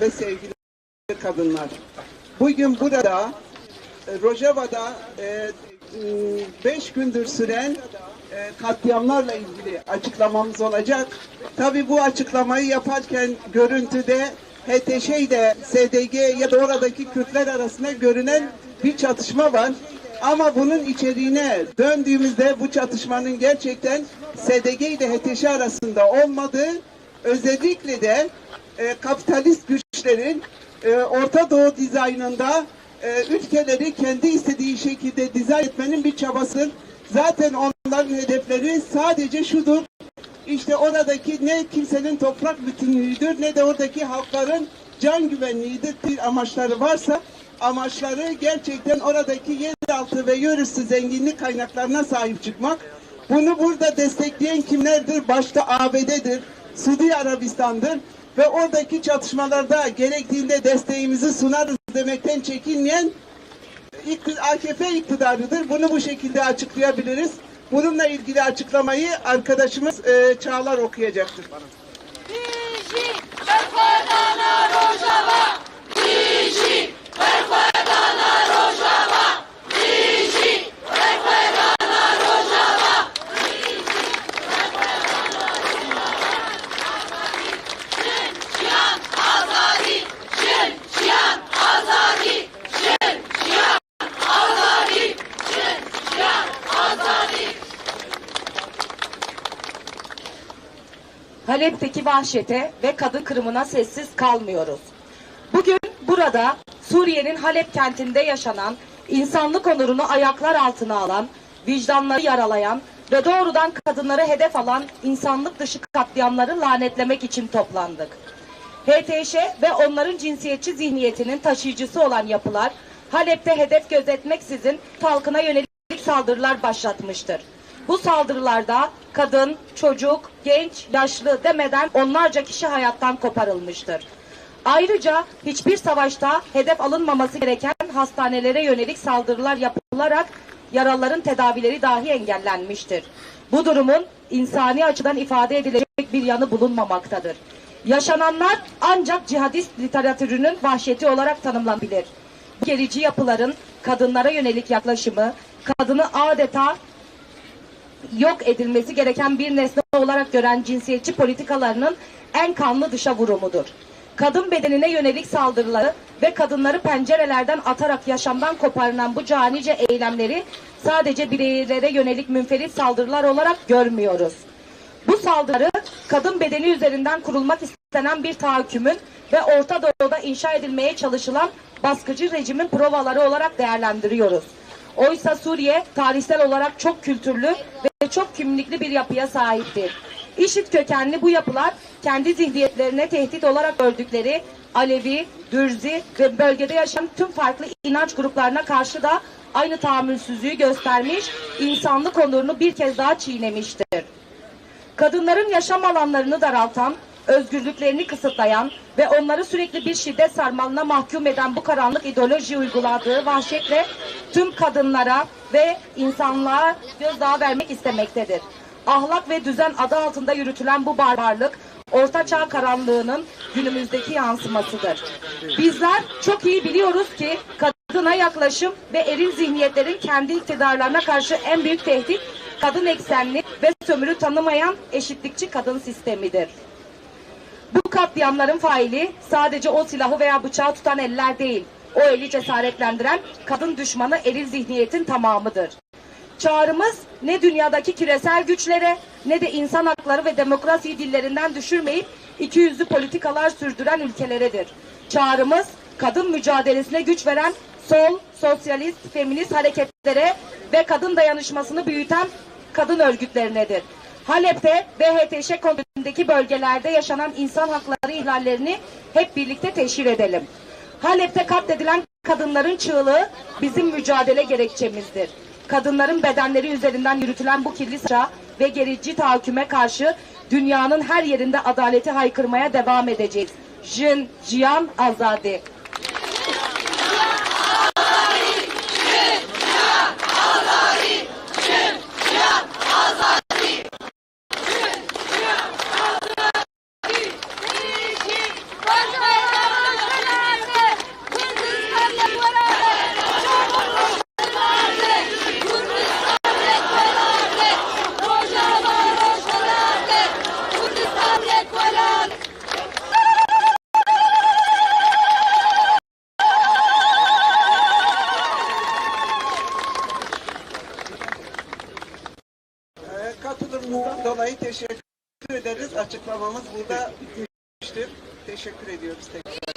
ve sevgili kadınlar. Bugün burada e, Rojava'da 5 gündür süren e, katliamlarla ilgili açıklamamız olacak. Tabi bu açıklamayı yaparken görüntüde HTŞ ile SDG ya da oradaki Kürtler arasında görünen bir çatışma var. Ama bunun içeriğine döndüğümüzde bu çatışmanın gerçekten SDG ile HTŞ arasında olmadığı özellikle de e, kapitalist güçlerin e, Orta Doğu dizaynında e, ülkeleri kendi istediği şekilde dizayn etmenin bir çabası. Zaten onların hedefleri sadece şudur. İşte oradaki ne kimsenin toprak bütünlüğüdür ne de oradaki halkların can güvenliğidir bir amaçları varsa amaçları gerçekten oradaki yeraltı ve yerüstü zenginlik kaynaklarına sahip çıkmak. Bunu burada destekleyen kimlerdir? Başta ABD'dir, Suudi Arabistan'dır ve oradaki çatışmalarda gerektiğinde desteğimizi sunarız demekten çekinmeyen AKP iktidarıdır. Bunu bu şekilde açıklayabiliriz. Bununla ilgili açıklamayı arkadaşımız e, Çağlar okuyacaktır. Dici, Berkoedana Rojava. Dici, Berkoedana Rojava. Dici, Berkoedana Rojava. Jin, Jiyan, Azadi. Jin, Jiyan, Azadi. Jin, Jiyan, Azadi. Jin, Jiyan, Azadi. Halep'teki vahşete ve kadın kırımına sessiz kalmıyoruz. Bugün burada Suriye'nin Halep kentinde yaşanan, insanlık onurunu ayaklar altına alan, vicdanları yaralayan ve doğrudan kadınları hedef alan insanlık dışı katliamları lanetlemek için toplandık. HTŞ ve onların cinsiyetçi zihniyetinin taşıyıcısı olan yapılar Halep'te hedef gözetmeksizin halkına yönelik saldırılar başlatmıştır. Bu saldırılarda kadın, çocuk, genç, yaşlı demeden onlarca kişi hayattan koparılmıştır. Ayrıca hiçbir savaşta hedef alınmaması gereken hastanelere yönelik saldırılar yapılarak yaralıların tedavileri dahi engellenmiştir. Bu durumun insani açıdan ifade edilecek bir yanı bulunmamaktadır. Yaşananlar ancak cihadist literatürünün vahşeti olarak tanımlanabilir. Gerici yapıların kadınlara yönelik yaklaşımı, kadını adeta yok edilmesi gereken bir nesne olarak gören cinsiyetçi politikalarının en kanlı dışa vurumudur. Kadın bedenine yönelik saldırıları ve kadınları pencerelerden atarak yaşamdan koparılan bu canice eylemleri sadece bireylere yönelik münferit saldırılar olarak görmüyoruz. Bu saldırı kadın bedeni üzerinden kurulmak istenen bir tahakkümün ve Orta Doğu'da inşa edilmeye çalışılan baskıcı rejimin provaları olarak değerlendiriyoruz. Oysa Suriye tarihsel olarak çok kültürlü ve çok kimlikli bir yapıya sahiptir. İşit kökenli bu yapılar kendi zihniyetlerine tehdit olarak gördükleri Alevi, Dürzi ve bölgede yaşayan tüm farklı inanç gruplarına karşı da aynı tahammülsüzlüğü göstermiş, insanlık onurunu bir kez daha çiğnemiştir. Kadınların yaşam alanlarını daraltan, özgürlüklerini kısıtlayan ve onları sürekli bir şiddet sarmalına mahkum eden bu karanlık ideoloji uyguladığı vahşetle tüm kadınlara ve insanlığa gözdağı vermek istemektedir. Ahlak ve düzen adı altında yürütülen bu barbarlık ortaçağ karanlığının günümüzdeki yansımasıdır. Bizler çok iyi biliyoruz ki kadına yaklaşım ve eril zihniyetlerin kendi iktidarlarına karşı en büyük tehdit kadın eksenli ve sömürü tanımayan eşitlikçi kadın sistemidir. Bu katliamların faili sadece o silahı veya bıçağı tutan eller değil, o eli cesaretlendiren kadın düşmanı eril zihniyetin tamamıdır. Çağrımız ne dünyadaki küresel güçlere ne de insan hakları ve demokrasiyi dillerinden düşürmeyip ikiyüzlü politikalar sürdüren ülkeleredir. Çağrımız kadın mücadelesine güç veren sol, sosyalist, feminist hareketlere ve kadın dayanışmasını büyüten kadın örgütlerinedir. Halep'te ve HTŞ kontrolündeki bölgelerde yaşanan insan hakları ihlallerini hep birlikte teşhir edelim. Halep'te katledilen kadınların çığlığı bizim mücadele gerekçemizdir. Kadınların bedenleri üzerinden yürütülen bu kirli sıra ve gerici tahakküme karşı dünyanın her yerinde adaleti haykırmaya devam edeceğiz. Jin, Jiyan, Azadi. Teşekkür ederiz. Açıklamamız burada bitmiştir. Teşekkür ediyoruz tekrar.